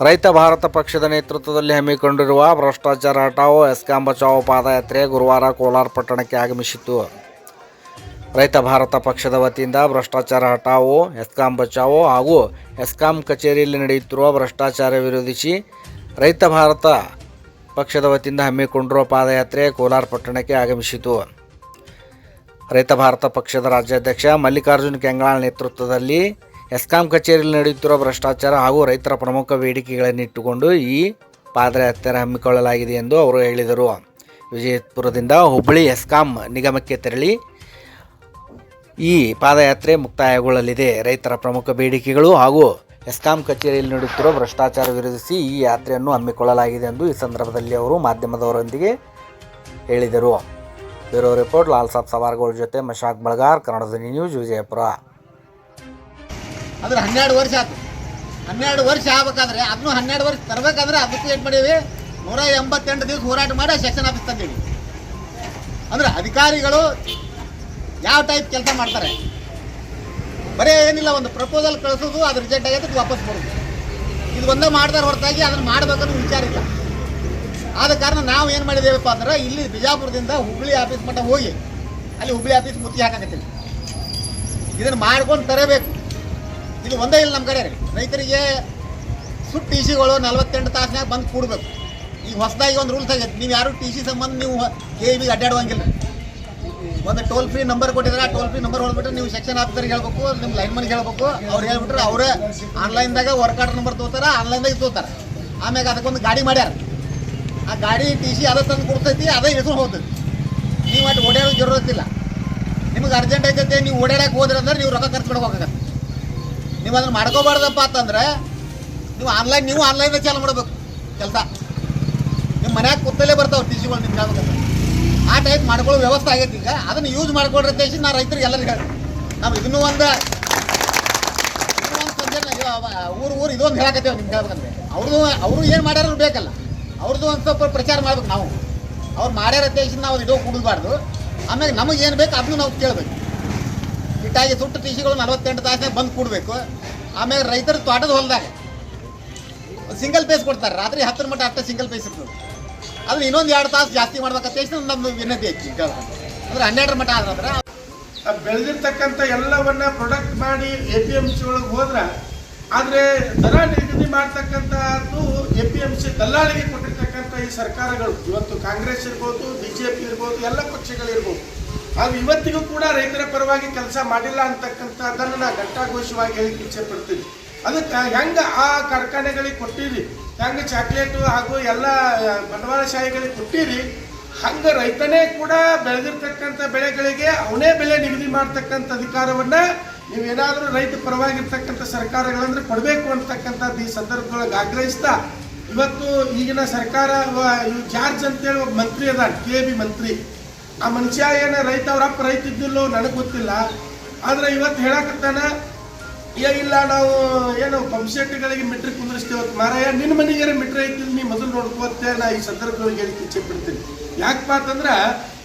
ರೈತ ಭಾರತ ಪಕ್ಷದ ನೇತೃತ್ವದಲ್ಲಿ ಹಮ್ಮಿಕೊಂಡಿರುವ ಭ್ರಷ್ಟಾಚಾರ ಹಟಾವೋ ಎಸ್ಕಾಂ ಬಚಾವೋ ಪಾದಯಾತ್ರೆ ಗುರುವಾರ ಕೋಲಾರ ಪಟ್ಟಣಕ್ಕೆ ಆಗಮಿಸಿತು ರೈತ ಭಾರತ ಪಕ್ಷದ ವತಿಯಿಂದ ಭ್ರಷ್ಟಾಚಾರ ಹಟಾವೋ ಎಸ್ಕಾಂ ಬಚಾವೋ ಹಾಗೂ ಎಸ್ಕಾಂ ಕಚೇರಿಯಲ್ಲಿ ನಡೆಯುತ್ತಿರುವ ಭ್ರಷ್ಟಾಚಾರ ವಿರೋಧಿಸಿ ರೈತ ಭಾರತ ಪಕ್ಷದ ವತಿಯಿಂದ ಹಮ್ಮಿಕೊಂಡಿರುವ ಪಾದಯಾತ್ರೆ ಕೋಲಾರ ಪಟ್ಟಣಕ್ಕೆ ಆಗಮಿಸಿತು. ರೈತ ಭಾರತ ಪಕ್ಷದ ರಾಜ್ಯಾಧ್ಯಕ್ಷ ಮಲ್ಲಿಕಾರ್ಜುನ್ ಕೆಂಗಳ ನೇತೃತ್ವದಲ್ಲಿ ಎಸ್ಕಾಂ ಕಚೇರಿಯಲ್ಲಿ ನಡೆಯುತ್ತಿರುವ ಭ್ರಷ್ಟಾಚಾರ ಹಾಗೂ ರೈತರ ಪ್ರಮುಖ ಬೇಡಿಕೆಗಳನ್ನಿಟ್ಟುಕೊಂಡು ಈ ಪಾದಯಾತ್ರೆ ಹಮ್ಮಿಕೊಳ್ಳಲಾಗಿದೆ ಎಂದು ಅವರು ಹೇಳಿದರು. ವಿಜಯಪುರದಿಂದ ಹುಬ್ಬಳ್ಳಿ ಎಸ್ಕಾಂ ನಿಗಮಕ್ಕೆ ತೆರಳಿ ಈ ಪಾದಯಾತ್ರೆ ಮುಕ್ತಾಯಗೊಳ್ಳಲಿದೆ. ರೈತರ ಪ್ರಮುಖ ಬೇಡಿಕೆಗಳು ಹಾಗೂ ಎಸ್ಕಾಂ ಕಚೇರಿಯಲ್ಲಿ ನಡೆಯುತ್ತಿರುವ ಭ್ರಷ್ಟಾಚಾರ ವಿರೋಧಿಸಿ ಈ ಯಾತ್ರೆಯನ್ನು ಹಮ್ಮಿಕೊಳ್ಳಲಾಗಿದೆ ಎಂದು ಈ ಸಂದರ್ಭದಲ್ಲಿ ಅವರು ಮಾಧ್ಯಮದವರೊಂದಿಗೆ ಹೇಳಿದರು. ಬ್ಯೂರೋ ರಿಪೋರ್ಟ್, ಲಾಲ್ ಸಾಬ್ ಸವಾರ್ಗೋಳ್ ಜೊತೆ ಮಶಾಕ್ ಬಳಗಾರ್, ಕನ್ನಡ ಧ್ವನಿ ನ್ಯೂಸ್, ವಿಜಯಪುರ. ಅಂದ್ರೆ ಹನ್ನೆರಡು ವರ್ಷ ಆಯ್ತು ಹನ್ನೆರಡು ವರ್ಷ ಆಗ್ಬೇಕಾದ್ರೆ ಅದನ್ನು ಹನ್ನೆರಡು ವರ್ಷ ತರಬೇಕಾದ್ರೆ ಅದಕ್ಕೂ ಏನು ಮಾಡೀವಿ ನೂರ ಎಂಬತ್ತೆಂಟು ದಿವಸ ಹೋರಾಟ ಮಾಡಿ ಸೆಕ್ಷನ್ ಆಫೀಸ್ ತಂದೀವಿ ಅಂದ್ರೆ ಅಧಿಕಾರಿಗಳು ಯಾವ ಟೈಪ್ ಕೆಲಸ ಮಾಡ್ತಾರೆ? ಬರೀ ಏನಿಲ್ಲ, ಒಂದು ಪ್ರಪೋಸಲ್ ಕಳಿಸೋದು, ಅದು ರಿಜೆಕ್ಟ್ ಆಗಿದ್ದು ವಾಪಸ್ ಬರೋದು. ಇದು ಒಂದೇ ಮಾಡ್ತಾರೆ ಹೊರತಾಗಿ ಅದನ್ನು ಮಾಡ್ಬೇಕನ್ನೋ ವಿಚಾರ ಇಲ್ಲ. ಆದ ಕಾರಣ ನಾವು ಏನು ಮಾಡಿದ್ದೇವಪ್ಪ ಅಂದ್ರೆ, ಇಲ್ಲಿ ಬಿಜಾಪುರದಿಂದ ಹುಬ್ಳಿ ಆಫೀಸ್ ಮಟ್ಟ ಹೋಗಿ, ಅಲ್ಲಿ ಹುಬ್ಳಿ ಆಫೀಸ್ ಮುತ್ತಿ ಹಾಕಾಕತ್ತೀವಿ. ಇದನ್ನು ಮಾಡ್ಕೊಂಡು ತರಬೇಕು. ಇದು ಒಂದೇ ಇಲ್ಲ ನಮ್ಮ ಕಡೆ ರೈತರಿಗೆ ಸುಟ್ಟು ಟಿ ಸಿಗಳು ನಲ್ವತ್ತೆಂಟು ತಾಸಿನಾಗ ಬಂದು ಕೂಡಬೇಕು. ಈಗ ಹೊಸದಾಗಿ ಒಂದು ರೂಲ್ಸ್ ಆಗೈತೆ, ನೀವು ಯಾರು ಟಿ ಸಿ ಸಂಬಂಧ ನೀವು ಕೆ ಬಿಗೆ ಅಡ್ಡಾಡುವಂಗಿಲ್ಲ. ಒಂದು ಟೋಲ್ ಫ್ರೀ ನಂಬರ್ ಕೊಟ್ಟಿದ್ರೆ ಆ ಟೋಲ್ ಫ್ರೀ ನಂಬರ್ ಹೊಡ್ಬಿಟ್ರೆ ನೀವು ಸೆಕ್ಷನ್ ಆಫೀಸರ್ಗೆ ಹೇಳ್ಬೇಕು ನಿಮ್ಮ ಲೈನ್ಮನ್ಗೆ ಹೇಳ್ಬೇಕು, ಅವ್ರು ಹೇಳ್ಬಿಟ್ರೆ ಅವರೇ ಆನ್ಲೈನ್ದಾಗ ವರ್ಕಾರ್ಡ್ ನಂಬರ್ ತೋತಾರೆ ಆನ್ಲೈನ್ದಾಗ ತೋತಾರೆ ಆಮ್ಯಾಗ ಅದಕ್ಕೊಂದು ಗಾಡಿ ಮಾಡ್ಯಾರ. ಆ ಗಾಡಿ ಟಿ ಸಿ ಅದೇ ತಂದು ಕೊಡ್ತೈತಿ, ಅದೇ ಹೆಸರು ಹೋಗ್ತೈತಿ ನೀವು ಅಟ್ಟು ಓಡಾಡೋ ಜರೂರತ್ತಿಲ್ಲ ನಿಮಗೆ ಅರ್ಜೆಂಟ್ ಐತೈತೆ, ನೀವು ಓಡಾಡಕ್ಕೆ ಹೋದ್ರೆ ಅಂದ್ರೆ ನೀವು ರೊಕ್ಕ ಖರ್ಚು ಮಾಡಬೇಕಾಗತ್ತೆ ನೀವು ಅದನ್ನ ಮಾಡ್ಕೋಬಾರ್ದಪ್ಪ ಅಂತಂದ್ರೆ ನೀವು ಆನ್ಲೈನ್ ನೀವು ಆನ್ಲೈನ್ ಚಾಲು ಮಾಡಬೇಕು ಕೆಲಸ. ನಿಮ್ಮ ಮನ್ಯಾಗ ಕೂತಲ್ಲೇ ಬರ್ತಾವೆ ಟಿ ಸಿಗಳು ನಿಮ್ಗೆ ಆ ಟೈಪ್ ಮಾಡ್ಕೊಳ್ಳೋ ವ್ಯವಸ್ಥೆ ಆಗೈತಿ ಈಗ. ಅದನ್ನು ಯೂಸ್ ಮಾಡ್ಕೊಳ್ರಿ ಅಂತ ಹೇಳಿ ನಾ ರೈತರಿಗೆ ಎಲ್ಲರಿಗೂ ಹೇಳಿ. ನಾವು ಇದನ್ನೂ ಒಂದು ಊರು ಊರು ಇದೊಂದು ಹೇಳಕತ್ತೇವೆ ನಿಮ್ಗೆ ಹೇಳ್ಬೇಕಂದ್ರೆ. ಅವ್ರದ್ದು ಅವರು ಏನು ಮಾಡ್ಯಾರ ಬೇಕಲ್ಲ. ಅವ್ರದ್ದು ಒಂದು ಸ್ವಲ್ಪ ಪ್ರಚಾರ ಮಾಡ್ಬೇಕು ನಾವು. ಅವ್ರು ಮಾಡ್ಯಾರ ಹೇಳಿ ನಾವು ಇಡೋ ಕುಡಿದ್ಬಾರ್ದು ಆಮೇಲೆ ನಮಗೆ ಏನು ಬೇಕು ಅದನ್ನು ನಾವು ಕೇಳಬೇಕು. ಹಿಟ್ಟಾಗಿ ಸುಟ್ಟು ಟಿ ಸಿಗಳು ನಲವತ್ತೆಂಟು ತಾಸಿನಾಗ ಬಂದು ಕೂಡಬೇಕು. ಆಮೇಲೆ ರೈತರ ತೋಟದ ಹೊಲದಾಗ. ಸಿಂಗಲ್ ಪೇಸ್ ಕೊಡ್ತಾರೆ. ರಾತ್ರಿ ಹತ್ತರ ಮಟ್ಟ ಅಷ್ಟೇ ಸಿಂಗಲ್ ಪೇಸ್ ಇರ್ತದೆ. ಅದು ಇನ್ನೊಂದು ಎರಡು ತಾಸು ಜಾಸ್ತಿ ಮಾಡ್ಬೇಕಂತ ಎಷ್ಟು ನಮ್ಮದು ವಿನಂತಿ ಐತಿ ಅಂದ್ರೆ ಹನ್ನೆರಡರ ಮಟ್ಟ ಆದ್ರೆ ಬೆಳೆದಿರ್ತಕ್ಕಂಥ ಎಲ್ಲವನ್ನ ಪ್ರೊಡಕ್ಟ್ ಮಾಡಿ ಎ ಪಿ ಎಂ ಸಿ ಒಳಗೆ ಹೋದ್ರೆ, ಆದ್ರೆ ದರ ನಿಗದಿ ಮಾಡ್ತಕ್ಕಂಥದ್ದು ಎ ಪಿ ಎಂ ಸಿ ದಲ್ಲಾಳಿಗೆ ಕೊಟ್ಟಿರ್ತಕ್ಕಂಥ ಈ ಸರ್ಕಾರಗಳು. ಇವತ್ತು ಕಾಂಗ್ರೆಸ್ ಇರ್ಬೋದು ಬಿಜೆಪಿ ಇರ್ಬೋದು, ಎಲ್ಲ ಪಕ್ಷಗಳಿರ್ಬೋದು. ಆದ್ರೆ ಇವತ್ತಿಗೂ ಕೂಡ ರೈತರ ಪರವಾಗಿ ಕೆಲಸ ಮಾಡಿಲ್ಲ ಅಂತಕ್ಕಂಥದ್ದನ್ನು ನಾನು ಘಂಟಾಘೋಷವಾಗಿ ಹೇಳಿಕ್ಕೆ ಇಚ್ಛೆ ಪಡ್ತೀನಿ ಅದಕ್ಕೆ ಹೆಂಗೆ ಆ ಕಾರ್ಖಾನೆಗಳಿಗೆ ಕೊಟ್ಟಿರಿ, ಹೆಂಗೆ ಚಾಕ್ಲೇಟು ಹಾಗೂ ಎಲ್ಲ ಬಂಡವಾಳಶಾಹಿಗಳಿಗೆ ಕೊಟ್ಟಿರಿ, ಹಂಗ ರೈತನೇ ಕೂಡ ಬೆಳೆದಿರ್ತಕ್ಕಂಥ ಬೆಳೆಗಳಿಗೆ ಅವನೇ ಬೆಲೆ ನಿಗದಿ ಮಾಡ್ತಕ್ಕಂಥ ಅಧಿಕಾರವನ್ನ ನೀವೇನಾದ್ರೂ ರೈತ ಪರವಾಗಿರ್ತಕ್ಕಂಥ ಸರ್ಕಾರಗಳಂದ್ರೆ ಕೊಡಬೇಕು ಅಂತಕ್ಕಂಥದ್ದು ಈ ಸಂದರ್ಭದೊಳಗೆ ಆಗ್ರಹಿಸ್ತಾ, ಇವತ್ತು ಈಗಿನ ಸರ್ಕಾರ ಜಾರ್ಜ್ ಅಂತೇಳಿ ಒಬ್ಬ ಮಂತ್ರಿ ಅದ ಕೆ ಬಿ ಮಂತ್ರಿ. ಆ ಮನುಷ್ಯ ಏನೇ ರೈತ ಅಪ್ಪ ರೈತ ಇದ್ದಿಲ್ಲೋ ನನಗೆ ಗೊತ್ತಿಲ್ಲ. ಆದ್ರೆ ಇವತ್ತು ಹೇಳಕತ್ತಾನ, ಏ ಇಲ್ಲ ನಾವು ಏನು ಪಂಪ್ಸೆಟ್ಗಳಿಗೆ ಮಿಟ್ರ್ ಕುಂದಿರಿಸ್ತೇವೆ ಮಾರಾಯ ನಿನ್ನ ಮನೆಗೆ ಮಿಟ್ರ್ ಐತಿಲ್ಲ ನೀ ಮೊದಲು ನೋಡ್ಕೋತೆ, ನಾ ಈ ಸಂದರ್ಭದೊಳಗೆ ಹೇಳಿ ಇಚ್ಛೆ ಯಾಕಪ್ಪ ಅಂತಂದ್ರೆ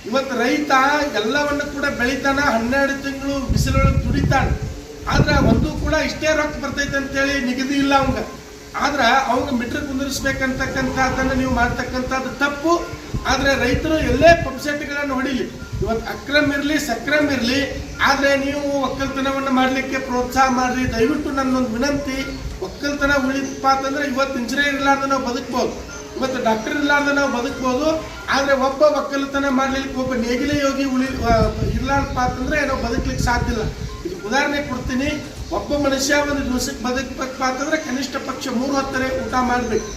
ಇವತ್ತು ರೈತ ಎಲ್ಲವನ್ನು ಕೂಡ ಬೆಳಿತಾನ, ಹನ್ನೆರಡು ತಿಂಗಳು ಬಿಸಿಲೊಳಗೆ ದುಡಿತಾನೆ. ಆದ್ರೆ ಒಂದು ಕೂಡ ಇಷ್ಟೇ ರೊಕ್ಕ ಬರ್ತೈತೆ ಅಂತೇಳಿ ನಿಗದಿ ಇಲ್ಲ ಅವಂಗ. ಆದ್ರೆ ಅವಂಗ ಮಿಟ್ರ್ ಕುಂದಿರಿಸ್ಬೇಕಂತಕ್ಕಂಥದ್ದನ್ನು ನೀವು ಮಾಡ್ತಕ್ಕಂಥದ್ದು ತಪ್ಪು. ಆದ್ರೆ ರೈತರು ಎಲ್ಲೇ ಪಂಪ್ಸೆಟ್ಗಳನ್ನು ಹೊಡಿಲಿ. ಇವತ್ತು ಅಕ್ರಮ್ ಇರಲಿ, ಸಕ್ರಮ್ ಇರಲಿ, ಆದರೆ ನೀವು ಒಕ್ಕಲ್ತನವನ್ನು ಮಾಡಲಿಕ್ಕೆ ಪ್ರೋತ್ಸಾಹ ಮಾಡ್ರಿ. ದಯವಿಟ್ಟು ನನ್ನೊಂದು ವಿನಂತಿ, ಒಕ್ಕಲ್ತನ ಉಳಿತಪ್ಪ ಅಂತಂದ್ರೆ ಇವತ್ತು ಇಂಜಿನಿಯರ್ ಇಲ್ಲಾರ್ದ ನಾವು ಬದುಕ್ಬೋದು. ಇವತ್ತು ಡಾಕ್ಟರ್ ಇಲ್ಲಾರ್ದ ನಾವು ಬದುಕ್ಬೋದು. ಆದರೆ ಒಬ್ಬ ಒಕ್ಕಲ್ತನ ಮಾಡ್ಲಿಕ್ಕೆ ಒಬ್ಬ ನೇಗಿಲೆ ಯೋಗಿ ಉಳಿ ಇರ್ಲಾರ್ದಪ್ಪ ಅಂತಂದ್ರೆ ನಾವು ಬದುಕ್ಲಿಕ್ಕೆ ಸಾಧ್ಯ ಇಲ್ಲ. ಇದು ಉದಾಹರಣೆ ಕೊಡ್ತೀನಿ. ಒಬ್ಬ ಮನುಷ್ಯ ಒಂದು ದಿವಸಕ್ಕೆ ಬದುಕಬೇಕಪ್ಪ ಅಂತಂದ್ರೆ ಕನಿಷ್ಠ ಪಕ್ಷ ಮೂರು ಹೊತ್ತರೆ ಊಟ ಮಾಡಬೇಕು.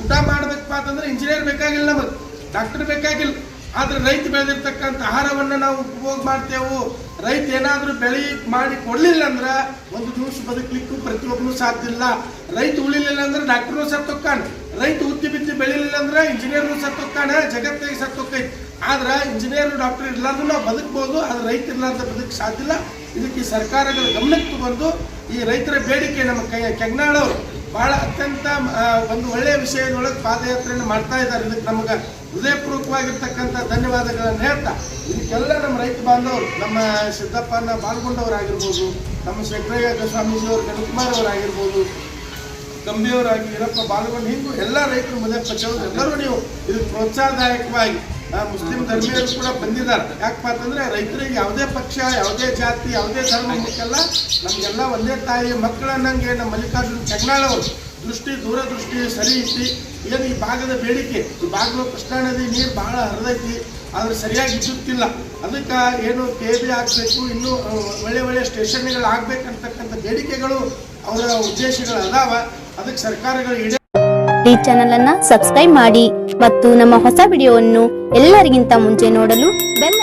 ಊಟ ಮಾಡ್ಬೇಕಪ್ಪ ಅಂತಂದ್ರೆ ಇಂಜಿನಿಯರ್ ಬೇಕಾಗಿಲ್ಲ ನಮಗೆ. ಡಾಕ್ಟರ್ ಬೇಕಾಗಿಲ್ಲ. ಆದ್ರೆ ರೈತ ಬೆಳೆದಿರ್ತಕ್ಕಂಥ ಆಹಾರವನ್ನ ನಾವು ಉಪಭೋಗ ಮಾಡ್ತೇವೆ. ರೈತ ಏನಾದ್ರೂ ಬೆಳಿ ಮಾಡಿ ಕೊಡ್ಲಿಲ್ಲ ಅಂದ್ರ ಒಂದು ದಿವಸ ಬದುಕಲಿಕ್ಕೂ ಪ್ರತಿಯೊಬ್ಬನು ಸಾಧ್ಯ ಇಲ್ಲ. ರೈತ ಉಳಿಲಿಲ್ಲ ಅಂದ್ರೆ ಡಾಕ್ಟರ್ನು ಸತ್ತೊಕ್ಕಾನ ರೈತ ಉತ್ತಿ ಬಿತ್ತಿ ಬೆಳಿಲಿಲ್ಲ ಅಂದ್ರೆ ಇಂಜಿನಿಯರ್ನು ಸತ್ತೊಕ್ಕಾನ ಜಗತ್ತಿಗೆ ಸತ್ತೊಕ್ಕೈತಿ ಆದ್ರ ಇಂಜಿನಿಯರ್ ಡಾಕ್ಟರ್ ಇರ್ಲಾರ್ದು ನಾವು ಬದುಕ್ಬೋದು. ಆದ್ರೆ ರೈತ ಇರ್ಲಾರ್ದ ಬದುಕ್ ಸಾಧ್ಯ ಇಲ್ಲ. ಇದಕ್ಕೆ ಸರ್ಕಾರಗಳ ಗಮನಕ್ಕೆ ಬಂದು ಈ ರೈತರ ಬೇಡಿಕೆ ನಮ್ಮ ಕೈ ಕೆಗ್ನಾಳವರು ಬಹಳ ಅತ್ಯಂತ ಒಂದು ಒಳ್ಳೆಯ ವಿಷಯದೊಳಗೆ ಪಾದಯಾತ್ರೆಯನ್ನು ಮಾಡ್ತಾ ಇದ್ದಾರೆ ಇದಕ್ಕೆ ನಮಗೆ ಹೃದಯಪೂರ್ವಕವಾಗಿರ್ತಕ್ಕಂಥ ಧನ್ಯವಾದಗಳನ್ನು ಹೇಳ್ತಾ, ಇದಕ್ಕೆಲ್ಲ ನಮ್ಮ ರೈತ ಬಾಂಧವರು, ನಮ್ಮ ಸಿದ್ದಪ್ಪನ ಬಾಲ್ಗೊಂಡವರಾಗಿರ್ಬೋದು ನಮ್ಮ ಶಂಕರಯ್ಯ ಸ್ವಾಮೀಜಿಯವರು ಗಣಕುಮಾರ್ ಅವರಾಗಿರ್ಬೋದು ಗಂಭೀರವಾಗಿ ವೀರಪ್ಪ ಬಾಲಗೊಂಡು ಹಿಂಗೂ ಎಲ್ಲ ರೈತರು ಮೊದಲ ಚೌಧರಿ ಎಲ್ಲರೂ ನೀವು ಇದು ಪ್ರೋತ್ಸಾಹದಾಯಕವಾಗಿ ಮುಸ್ಲಿಂ ಧರ್ಮೀಯರು ಕೂಡ ಬಂದಿದ್ದಾರೆ. ಯಾಕಪ್ಪ ಅಂತಂದ್ರೆ ರೈತರಿಗೆ ಯಾವುದೇ ಪಕ್ಷ, ಯಾವುದೇ ಜಾತಿ, ಯಾವುದೇ ಧರ್ಮ ಮುಖ್ಯಲ್ಲ ನಮಗೆಲ್ಲ ಒಂದೇ ತಾಯಿ ಮಕ್ಕಳನ್ನಂಗೆ ನಮ್ಮ ಮಲ್ಲಿಕಾರ್ಜುನ್ ಅವರು ದೃಷ್ಟಿ, ದೂರದೃಷ್ಟಿ, ಸರಿ ಐತಿ ಏನು ಈ ಭಾಗದ ಬೇಡಿಕೆ? ಈ ಭಾಗದ ಕೃಷ್ಣಾ ನದಿ ನೀರು ಬಹಳ ಹರಿದೈತಿ, ಆದರೆ ಸರಿಯಾಗಿ ಇದ್ದುತ್ತಿಲ್ಲ. ಅದಕ್ಕೆ ಏನು ಕೆ ಬಿ ಆಗಬೇಕು, ಇನ್ನೂ ಒಳ್ಳೆ ಒಳ್ಳೆ ಸ್ಟೇಷನ್ಗಳು ಆಗ್ಬೇಕಂತಕ್ಕಂಥ ಬೇಡಿಕೆಗಳು ಅವರ ಉದ್ದೇಶಗಳು ಅದಾವ. ಅದಕ್ಕೆ ಸರ್ಕಾರಗಳು ಈಡೇ ಈ ಚಾನೆಲ್ ಅನ್ನ ಸಬ್ಸ್ಕ್ರೈಬ್ ಮಾಡಿ ಮತ್ತು ನಮ್ಮ ಹೊಸ ವಿಡಿಯೋವನ್ನು ಎಲ್ಲರಿಗಿಂತ ಮುಂಚೆ ನೋಡಲು ಬೆಲ್